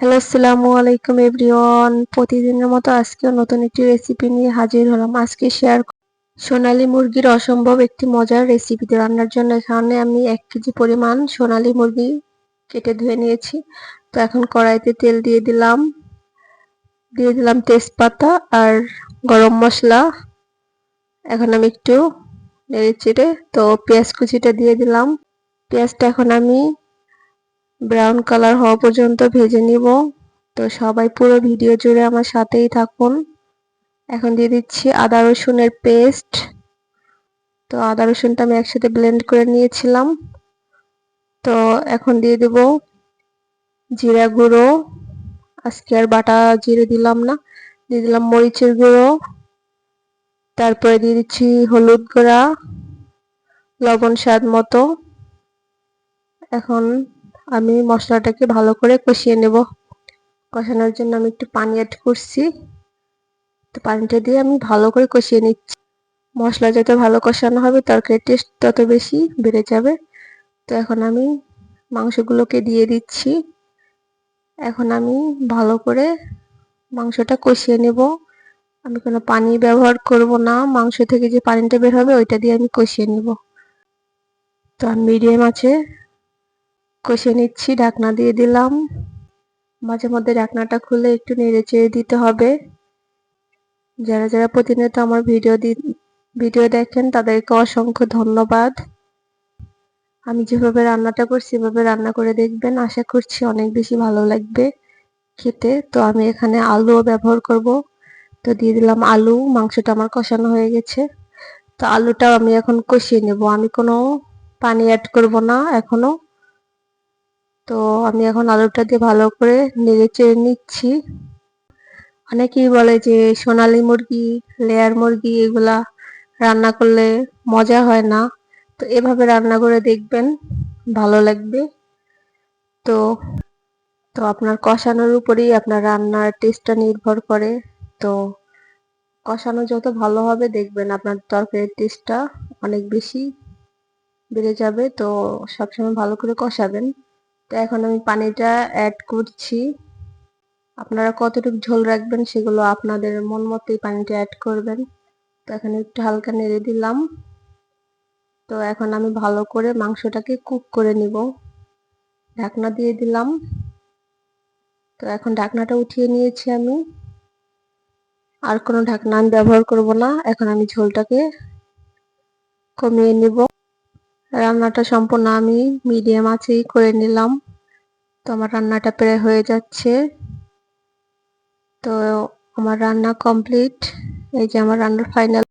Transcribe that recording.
Hello, আসসালামু আলাইকুম everyone. প্রতিদিনের মতো আজকেও নতুন একটি রেসিপি নিয়ে হাজির হলাম। আজকে শেয়ার সোনালী মুরগির অসম্ভব একটি মজার রেসিপিতে রান্নার জন্য এখানে আমি এক কেজি পরিমাণ সোনালী মুরগি কেটে ধুয়ে নিয়েছি। তো এখন কড়াইতে তেল দিয়ে দিলাম। দিয়ে দিলাম তেজপাতা আর গরম মশলা। এখন আমি একটু নেড়ে চেড়ে তো পেঁয়াজ কুচিটা দিয়ে দিলাম। পেঁয়াজটা এখন আমি ব্রাউন কালার হওয়া পর্যন্ত ভেজে নিব। তো সবাই পুরো ভিডিও জুড়ে আমার সাথেই থাকুন। এখন দিয়ে দিচ্ছি আদা রসুনের পেস্ট। তো আদা রসুনটা আমি একসাথে ব্লেন্ড করে নিয়েছিলাম। তো এখন দিয়ে দেব জিরা গুঁড়ো। আজকে আর বাটা জিরে দিলাম না। দিয়ে দিলাম মরিচের গুঁড়ো। তারপরে দিয়ে দিচ্ছি হলুদ গুঁড়া, লবণ স্বাদ মতো। এখন আমি মশলাটাকে ভালো করে কষিয়ে নেব। কষানোর জন্য আমি একটু পানি অ্যাড করছি। তো পানিটা দিয়ে আমি ভালো করে কষিয়ে নিচ্ছি। মশলা যত ভালো কষানো হবে, তরকারির টেস্ট তত বেশি বেড়ে যাবে। তো এখন আমি মাংসগুলোকে দিয়ে দিচ্ছি। এখন আমি ভালো করে মাংসটা কষিয়ে নেব। আমি কোনো পানি ব্যবহার করব না। মাংস থেকে যে পানিটা বের হবে, ওইটা দিয়ে আমি কষিয়ে নেব। তো আমি মিডিয়াম আছে কষে নিচ্ছি, ঢাকনা দিয়ে দিলাম। মাঝে মধ্যে ঢাকনাটা খুলে একটু নেড়ে চেড়ে দিতে হবে। যারা যারা প্রতিনিয়ত আমার ভিডিও ভিডিও দেখেন, তাদেরকে অসংখ্য ধন্যবাদ। আমি যেভাবে রান্নাটা করছি সেভাবে রান্না করে দেখবেন। আশা করছি অনেক বেশি ভালো লাগবে খেতে। তো আমি এখানে আলুও ব্যবহার করব। তো দিয়ে দিলাম আলু, মাংসটা আমার কষানো হয়ে গেছে। তো আলুটাও আমি এখন কষিয়ে নেব। আমি কোনো পানি অ্যাড করব না এখনও। তো আমি এখন আলুটা দিয়ে ভালো করে নেড়ে চেড়ে নিচ্ছি। অনেকেই বলে যে সোনালি মুরগি, লেয়ার মুরগি এগুলা রান্না করলে মজা হয় না। তো এভাবে রান্না করে দেখবেন, ভালো লাগবে। তো তো আপনার কষানোর উপরেই আপনার রান্নার টেস্টটা নির্ভর করে। তো কষানো যত ভালো হবে দেখবেন আপনার তরকারির টেস্টটা অনেক বেশি বেড়ে যাবে। তো সবসময় ভালো করে কষাবেন। তো এখন আমি পানিটা অ্যাড করছি। আপনারা কতটুকু ঝোল রাখবেন সেগুলো আপনাদের মন মতোই পানিটা অ্যাড করবেন। তো এখন একটু হালকা নেড়ে দিলাম। তো এখন আমি ভালো করে মাংসটাকে কুক করে নিব। ঢাকনা দিয়ে দিলাম। তো এখন ঢাকনাটা উঠিয়ে নিয়েছি আমি। আর কোনো ঢাকনা আমি ব্যবহার করব না। এখন আমি ঝোলটাকে কমিয়ে নিব। রান্নাটা সম্পূর্ণ আমি মিডিয়াম আছেই করে নিলাম। তো আমার রান্নাটা প্রায় হয়ে যাচ্ছে। তো আমার রান্না কমপ্লিট। এই যে আমার রান্নার ফাইনাল